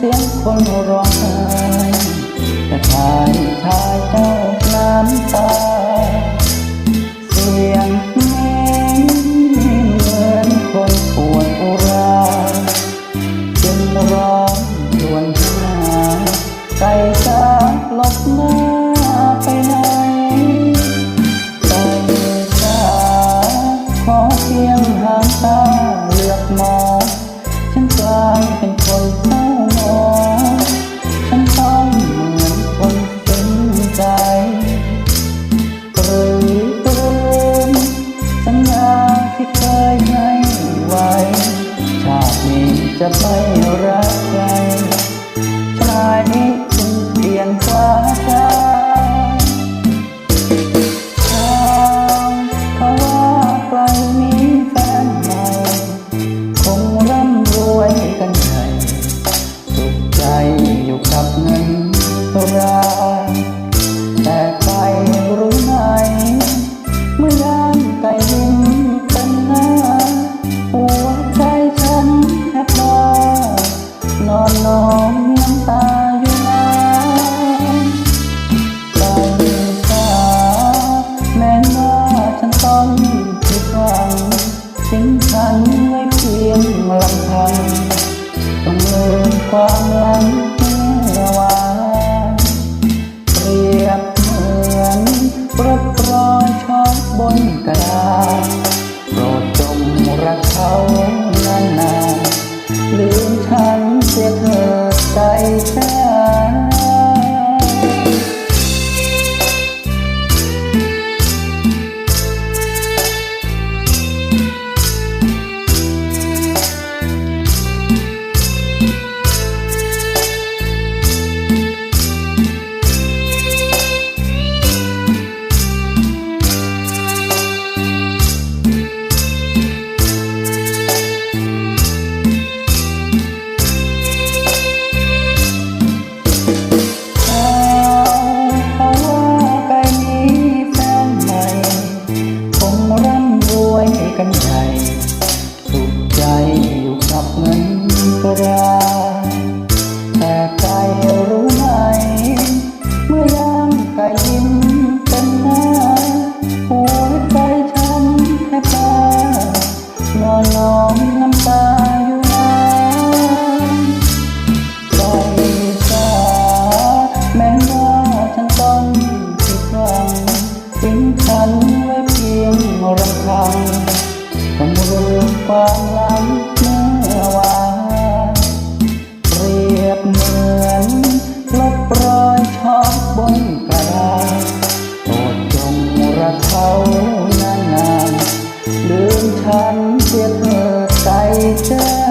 เสียงคนร้องไห้แต่ทายทายเจ้าน้ำตา แต่ใครรู้ไหมเมื่อยามไกล้กันน้หัวใจฉันแทบลอนอนนองน้ำตาอยู่นานใจสาแม้ว่าฉันต้องผิดหวังทิ้งฉันไว้เพียงลำพังต้องลืความหลัง Oh. 感慨。 ฝันเสียเธอใจเจ้า